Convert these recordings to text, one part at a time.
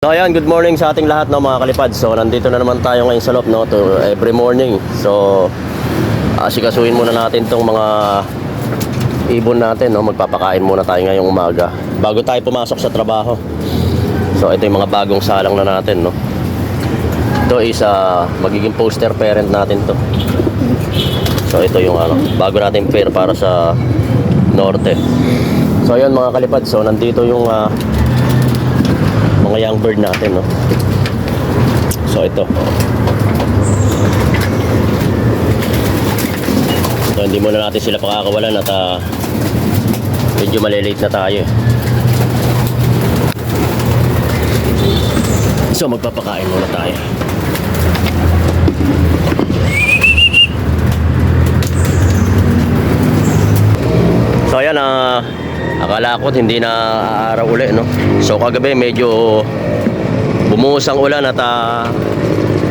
So ayan, good morning sa ating lahat no, mga kalipad. So nandito na naman tayo ngayon sa loob no, to every morning. So asikasuhin muna natin tong mga ibon natin no, magpapakain muna tayo ngayong umaga bago tayo pumasok sa trabaho. So ito yung mga bagong salang na natin no. Ito is ah, magiging poster parent natin to. So ito yung ano, bago natin pair para sa norte. So ayun mga kalipad, so nandito yung ah, mga young bird natin, no? So, ito. So, hindi muna natin sila pakakawalan at ah, medyo malilate na tayo. eh. So, magpapakain muna tayo. So, ayan, ah, akala ko hindi na araw uli, no? So, kagabi medyo bumuhos ang ulan at ah,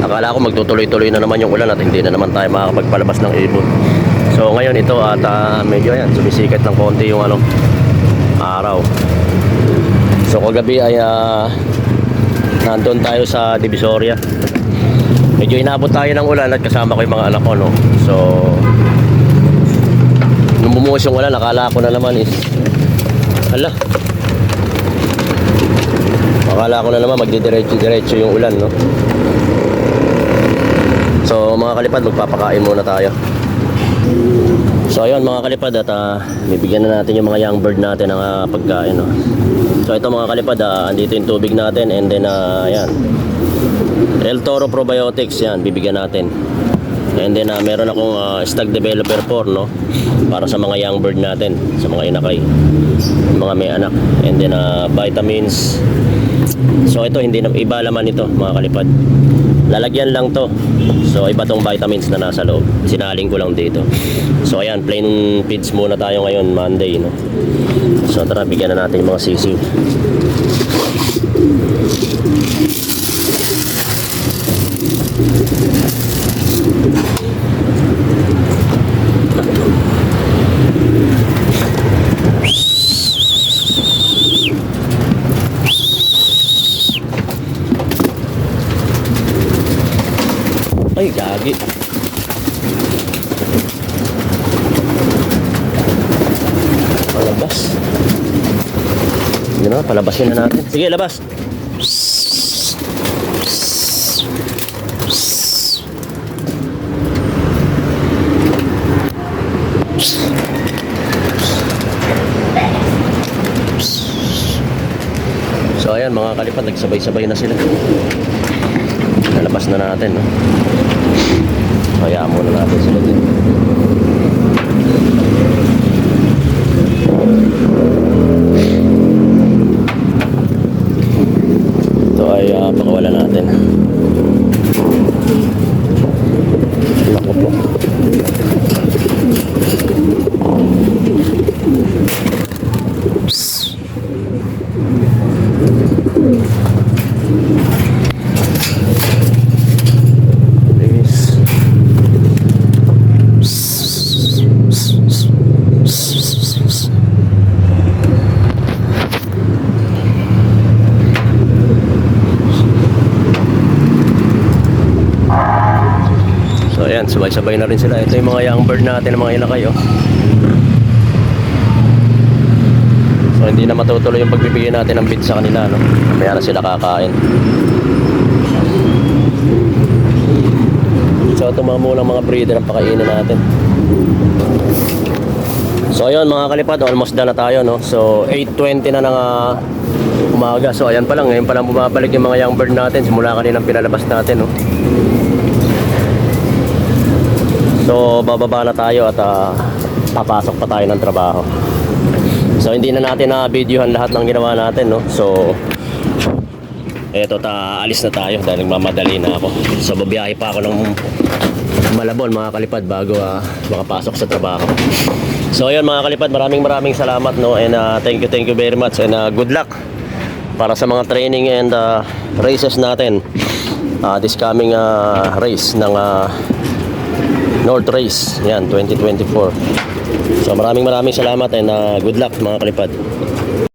akala ko magtutuloy-tuloy na naman yung ulan at hindi na naman tayo makakapagpalabas ng ibon. So, ngayon ito at ah, medyo ayan, sumisikat ng konti yung ano, araw. So, kagabi ay ah, nandun tayo sa Divisoria. Medyo inabot tayo ng ulan at kasama ko yung mga anak ko, no? So, Nung bumuhos yung ulan, nakala ko na naman is Hala Akala ko na naman magdidiretso-diretso yung ulan, no? So, mga kalipad, magpapakain muna tayo. So, ayun, mga kalipad, at ah, bibigyan na natin yung mga young bird natin ng ah, pagkain, no? So, ito mga kalipad, ah, andito yung tubig natin, and then, ah, ayan. El Toro Probiotics, yan, bibigyan natin. And then uh, meron akong uh, stag developer 4 no para sa mga young bird natin, sa mga inakay, mga may anak. And then uh, vitamins. So ito hindi na iba laman ito mga kalipad. Lalagyan lang to. So iba tong vitamins na nasa loob. Sinaling ko lang dito. So ayan, plain feeds muna tayo ngayon Monday no. So tara bigyan na natin yung mga sisiw. Ay, gagi. Palabas. Yun na, palabasin na natin. Sige, labas. So ayan mga kalipad, nagsabay-sabay na sila. Nalabas na natin, no? Kaya muna natin sila din. Ito ay uh, pakawala natin. Naku po. Psst. Please. So ayan, sabay-sabay na rin sila. Ito yung mga young bird natin, mga inakay oh. So hindi na matutuloy yung pagbibigay natin ng bid sa kanila, no? Kaya na sila kakain. So ito mga mulang mga breeder ang pakainin natin. So ayun mga kalipad, almost done na tayo no. So 8.20 na ng ah, umaga. So ayan pa lang, ngayon pa lang bumabalik yung mga young bird natin. Simula kanina pinalabas natin no. So bababa na tayo at ah, papasok pa tayo ng trabaho. So hindi na natin na videohan lahat ng ginawa natin no. So eto ta alis na tayo dahil nagmamadali na ako. So babiyahe pa ako ng Malabon mga kalipad bago ah, makapasok sa trabaho. So ayun mga kalipad, maraming maraming salamat no and ah, thank you thank you very much and ah, good luck para sa mga training and ah, races natin. Ah, this coming ah, race ng ah, North Race. Yan 2024. So maraming maraming salamat and ah, good luck mga kalipad.